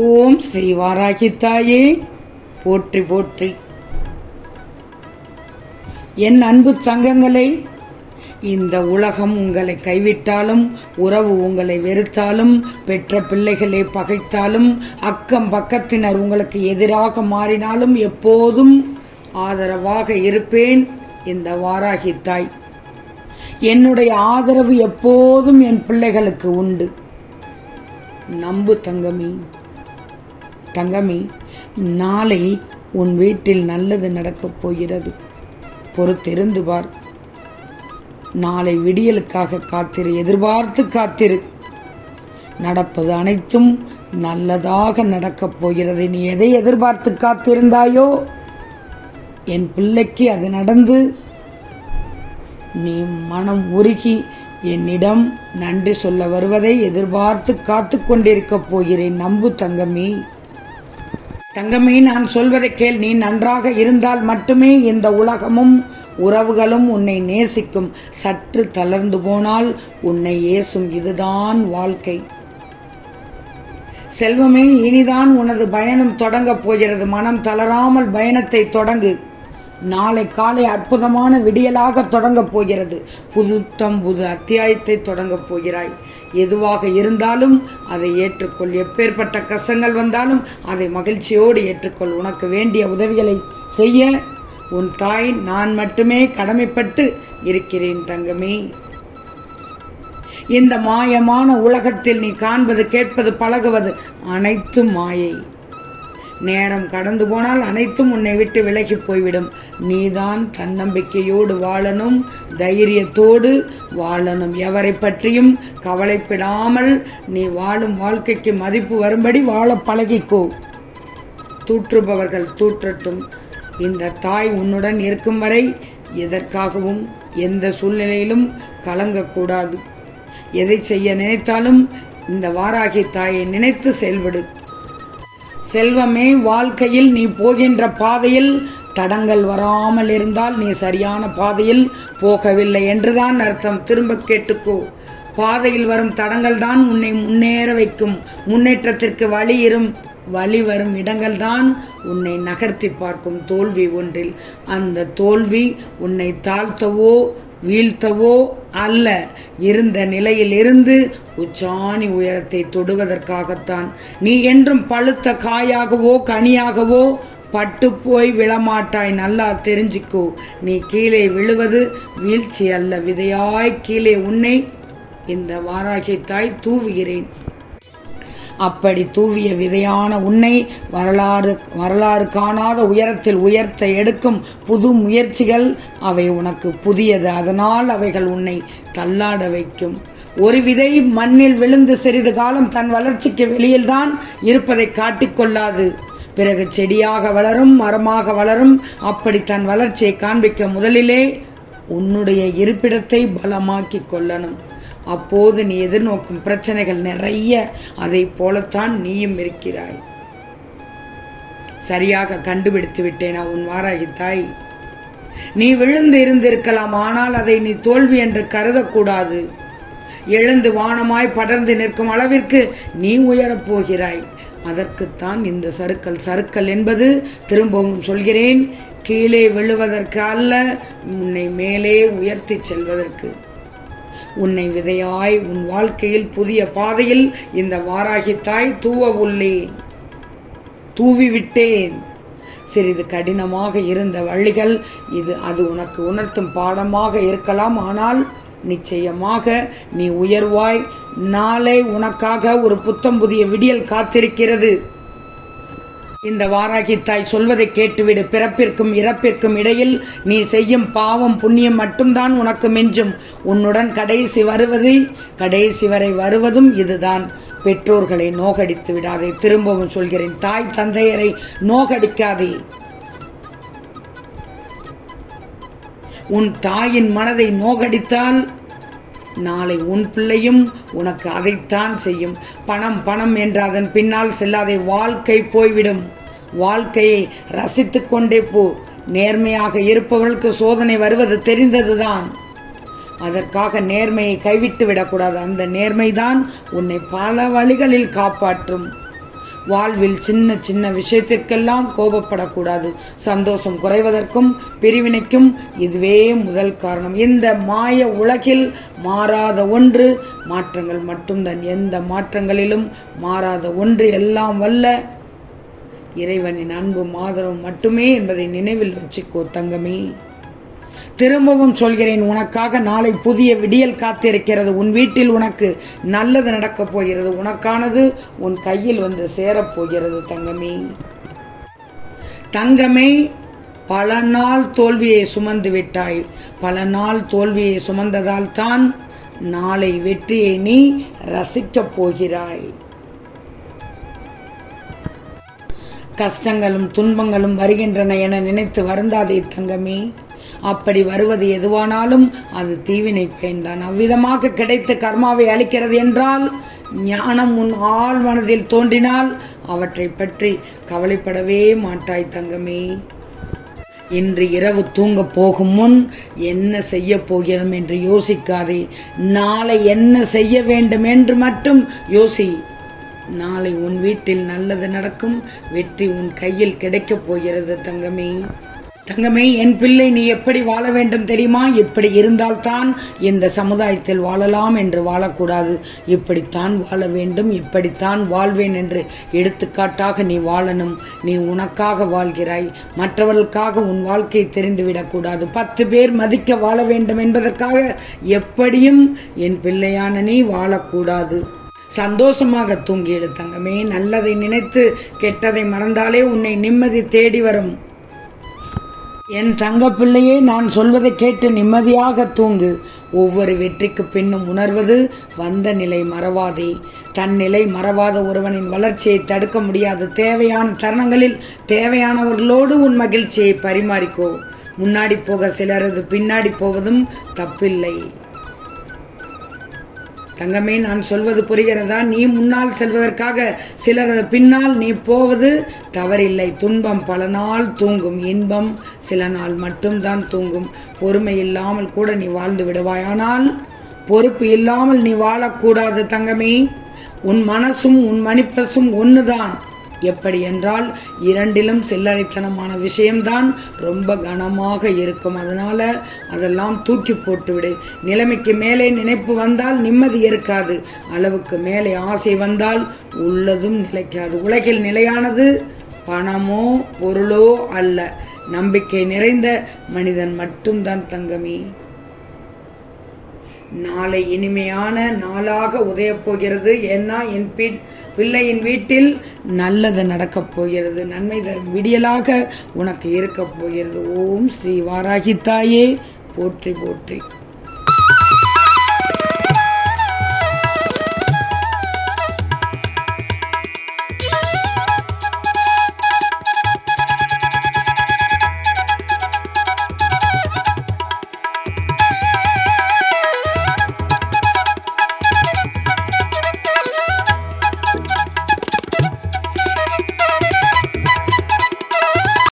ஓம் ஸ்ரீ வாராகி தாயே போற்றி போற்றி. என் அன்பு தங்கங்களே இந்த உலகம் உங்களை கைவிட்டாலும் உறவு உங்களை வெறுத்தாலும் பெற்ற பிள்ளைகளை பகைத்தாலும் அக்கம் பக்கத்தினர் உங்களுக்கு எதிராக மாறினாலும் எப்போதும் ஆதரவாக இருப்பேன் இந்த வாராகி தாய் என்னுடைய ஆதரவு எப்போதும் என் பிள்ளைகளுக்கு உண்டு. நம்பு தங்கமி. தங்கமி நாளை உன் வீட்டில் நல்லது நடக்கப் போகிறது. பொறுத்திருந்து பார். நாளை விடியலுக்காக காத்திரு எதிர்பார்த்து காத்திரு. நடப்பது அனைத்தும் நல்லதாக நடக்கப் போகிறது. நீ எதை எதிர்பார்த்து காத்திருந்தாயோ என் பிள்ளைக்கு அது நடந்து நீ மனம் உருகி என்னிடம் நன்றி சொல்ல வருவதை எதிர்பார்த்து காத்து கொண்டிருக்கப் போகிறேன். நம்பு தங்கமே. தங்கமே நான் சொல்வதை கேள். நீ நன்றாக இருந்தால் மட்டுமே இந்த உலகமும் உறவுகளும் உன்னை நேசிக்கும். சற்று தளர்ந்து போனால் உன்னை ஏசும். இதுதான் வாழ்க்கை. செல்வமே இனிதான் உனது பயணம் தொடங்கப் போகிறது. மனம் தளராமல் பயணத்தை தொடங்கு. நாளை காலை அற்புதமான விடியலாக தொடங்கப் போகிறது. புதுத்தம் புது அத்தியாயத்தை தொடங்கப் போகிறாய். எதுவாக இருந்தாலும் அதை ஏற்றுக்கொள். எப்பேற்பட்ட கஷ்டங்கள் வந்தாலும் அதை மகிழ்ச்சியோடு ஏற்றுக்கொள். உனக்கு வேண்டிய உதவிகளை செய்ய உன் தாய் நான் மட்டுமே கடமைப்பட்டு இருக்கிறேன் தங்கமே. இந்த மாயமான உலகத்தில் நீ காண்பது கேட்பது பழகுவது அனைத்தும் மாயை. நேரம் கடந்து போனால் அனைத்தும் உன்னை விட்டு விலகி போய்விடும். நீதான் தன்னம்பிக்கையோடு வாழணும் தைரியத்தோடு வாழணும். எவரை பற்றியும் கவலைப்படாமல் நீ வாழும் வாழ்க்கைக்கு மதிப்பு வரும்படி வாழ பழகிக்கோ. தூற்றுபவர்கள் தூற்றட்டும். இந்த தாய் உன்னுடன் இருக்கும் வரை எதற்காகவும் எந்த சூழ்நிலையிலும் கலங்கக்கூடாது. எதை செய்ய நினைத்தாலும் இந்த வாராகி தாயை நினைத்து செயல்படு. செல்வமே வாழ்க்கையில் நீ போகின்ற பாதையில் தடங்கள் வராமல் இருந்தால் நீ சரியான பாதையில் போகவில்லை என்றுதான் அர்த்தம். திரும்ப கேட்டுக்கோ. பாதையில் வரும் தடங்கள் தான் உன்னை முன்னேற வைக்கும். முன்னேற்றத்திற்கு வழி இரும் வழி வரும் இடங்கள் தான் உன்னை நகர்த்தி பார்க்கும் தோல்வி ஒன்றில். அந்த தோல்வி உன்னை தாழ்த்தவோ வீழ்த்தவோ அல்ல. இருந்த நிலையிலிருந்து உச்சாணி உயரத்தை தொடுவதற்காகத்தான். நீ என்றும் பழுத்த காயாகவோ கனியாகவோ பட்டு போய் விழமாட்டாய். நல்லா தெரிஞ்சுக்கோ நீ கீழே விழுவது வீழ்ச்சி அல்ல விதையாய் கீழே உன்னை இந்த வாராகி தாய் தூவுகிறேன். அப்படி தூவிய விதையான உன்னை வரலாறு வரலாறு காணாத உயரத்தில் உயர்த்த எடுக்கும் புது முயற்சிகள் அவை உனக்கு புதியது. அதனால் அவைகள் உன்னை தள்ளாட வைக்கும். ஒரு விதை மண்ணில் விழுந்து சிறிது காலம் தன் வளர்ச்சிக்கு வெளியில்தான் இருப்பதை காட்டிக்கொள்ளாது. பிறகு செடியாக வளரும் மரமாக வளரும் அப்படி தன் வளர்ச்சியை காண்பிக்க முதலிலே உன்னுடைய இருப்பிடத்தை பலமாக்கிக் கொள்ளணும். அப்போது நீ எதிர்நோக்கும் பிரச்சனைகள் நிறைய அதை போலத்தான் நீயும் இருக்கிறாய். சரியாக கண்டுபிடித்து விட்டேனா உன் வாராகி தாய்? நீ விழுந்து இருந்திருக்கலாம் ஆனால் அதை நீ தோல்வி என்று கருதக்கூடாது. எழுந்து வானமாய் படர்ந்து நிற்கும் அளவிற்கு நீ உயரப் போகிறாய். அதற்குத்தான் இந்த சறுக்கல் சறுக்கல் என்பது திரும்பவும் சொல்கிறேன் கீழே விழுவதற்கு அல்ல உன்னை மேலே உயர்த்தி செல்வதற்கு. உன்னை விதையாய் உன் வாழ்க்கையில் புதிய பாதையில் இந்த வாராகி தாய் தூவ உள்ளேன் தூவி விட்டேன் சிறிது கடினமாக இருந்த வழிகள் இது அது உனக்கு உணர்த்தும் பாடமாக இருக்கலாம் ஆனால் நிச்சயமாக நீ உயர்வாய். நாளை உனக்காக ஒரு புத்தம் புதிய விடியல் காத்திருக்கிறது. இந்த வாராகி தாய் சொல்வதை கேட்டுவிடு. பிறப்பிற்கும் இறப்பிற்கும் இடையில் நீ செய்யும் பாவம் புண்ணியம் மட்டும்தான் உனக்கு மிஞ்சும். உன்னுடன் கடைசி வருவது கடைசி வரை வருவதும் இதுதான். பெற்றோர்களை நோகடித்து விடாதே. திரும்பவும் சொல்கிறேன் தாய் தந்தையரை நோகடிக்காதே. உன் தாயின் மனதை நோகடித்தால் நாளை உன் பிள்ளையும் உனக்கு அதைத்தான் செய்யும். பணம் பணம் என்று அதன் பின்னால் செல்லாதே வாழ்க்கை போய்விடும். வாழ்க்கையை ரசித்து கொண்டே போ. நேர்மையாக இருப்பவர்களுக்கு சோதனை வருவது தெரிந்ததுதான். அதற்காக நேர்மையை கைவிட்டு விடக்கூடாது அந்த நேர்மைதான் உன்னை பல வழிகளில் காப்பாற்றும். வாழ்வில் சின்ன சின்ன விஷயத்திற்கெல்லாம் கோபப்படக்கூடாது. சந்தோஷம் குறைவதற்கும் பிரிவினைக்கும் இதுவே முதல் காரணம். இந்த மாய உலகில் மாறாத ஒன்று மாற்றங்கள் மட்டும்தான். எந்த மாற்றங்களிலும் மாறாத ஒன்று எல்லாம் வல்ல இறைவனின் அன்பும் ஆதரவும் மட்டுமே என்பதை நினைவில் வச்சுக்கோ தங்கமே. திரும்பவும் சொல்கிறேன் உனக்காக நாளை புதிய விடியல் காத்திருக்கிறது. உன் வீட்டில் உனக்கு நல்லது நடக்கப் போகிறது. உனக்கானது உன் கையில் வந்து சேரப்போகிறது தங்கமே. தங்கமே பல நாள் தோல்வியை சுமந்து விட்டாய். பல நாள் தோல்வியை சுமந்ததால் தான் நாளை வெற்றியை நீ ரசிக்கப் போகிறாய். கஷ்டங்களும் துன்பங்களும் வருகின்றன என நினைத்து வருந்தாதே தங்கமே. அப்படி வருவது எதுவானாலும் அது தீவினை பயன்தான் அவ்விதமாக கிடைத்த கர்மாவை அளிக்கிறது என்றால் ஞானம் உன் ஆழ் மனதில் தோன்றினால் அவற்றை பற்றி கவலைப்படவே மாட்டாய் தங்கமே. இன்று இரவு தூங்க போகும் முன் என்ன செய்ய போகிறோம் என்று யோசிக்காதே. நாளை என்ன செய்ய வேண்டும் என்று மட்டும் யோசி. நாளை உன் வீட்டில் நல்லது நடக்கும் வெற்றி உன் கையில் கிடைக்கப் போகிறது தங்கமே. தங்கமே என் பிள்ளை நீ எப்படி வாழ வேண்டும் தெரியுமா? இப்படி இருந்தால்தான் இந்த சமுதாயத்தில் வாழலாம் என்று வாழக்கூடாது. இப்படித்தான் வாழ வேண்டும் இப்படித்தான் வாழ்வேன் என்று எடுத்துக்காட்டாக நீ வாழணும். நீ உனக்காக வாழ்கிறாய். மற்றவர்களுக்காக உன் வாழ்க்கையை தெரிந்துவிடக்கூடாது. பத்து பேர் மதிக்க வாழ வேண்டும் என்பதற்காக எப்படியும் என் பிள்ளையான நீ வாழக்கூடாது. சந்தோஷமாக தூங்கிடு தங்கமே. நல்லதை நினைத்து கெட்டதை மறந்தாலே உன்னை நிம்மதி தேடி வரும். என் தங்கப்பிள்ளையே நான் சொல்வதை கேட்டு நிம்மதியாக தூங்கு. ஒவ்வொரு வெற்றிக்கு பின்னும் உணர்வது வந்த நிலை மறவாதே. தன் நிலை மறவாத ஒருவனின் வளர்ச்சியை தடுக்க முடியாத தேவையான தருணங்களில் தேவையானவர்களோடு உன் மகிழ்ச்சியை பரிமாறிக்கோ. முன்னாடி போக சிலரது பின்னாடி போவதும் தப்பில்லை. தங்கமே நான் சொல்வது புரிகிறதா? நீ முன்னால் செல்வதற்காக சிலரது பின்னால் நீ போவது தவறில்லை. துன்பம் பல நாள் தூங்கும். இன்பம் சில நாள் மட்டும்தான் தூங்கும். பொறுமை இல்லாமல் கூட நீ வாழ்ந்து விடுவாய். ஆனால் பொறுப்பு இல்லாமல் நீ வாழக்கூடாது தங்கமே. உன் மனசும் உன் மணிப்பசும் ஒன்றுதான் எப்படி என்றால் இரண்டிலும் சில்லறைத்தனமான விஷயம்தான் ரொம்ப கனமாக இருக்கும். அதனால் அதெல்லாம் தூக்கி போட்டுவிடு. நிலைமைக்கு மேலே நினைப்பு வந்தால் நிம்மதி இருக்காது. அளவுக்கு மேலே ஆசை வந்தால் உள்ளதும் நிலைக்காது. உலகில் நிலையானது பணமோ பொருளோ அல்ல. நம்பிக்கை நிறைந்த மனிதன் மட்டும்தான் தங்கமி. நாளை இனிமையான நாளாக உதயப்போகிறது ஏன்னா என் பிள்ளையின் வீட்டில் நல்லது நடக்கப் போகிறது நன்மை விடியலாக உனக்கு இருக்கப் போகிறது. ஓம் ஸ்ரீ வாராகி தாயே போற்றி போற்றி.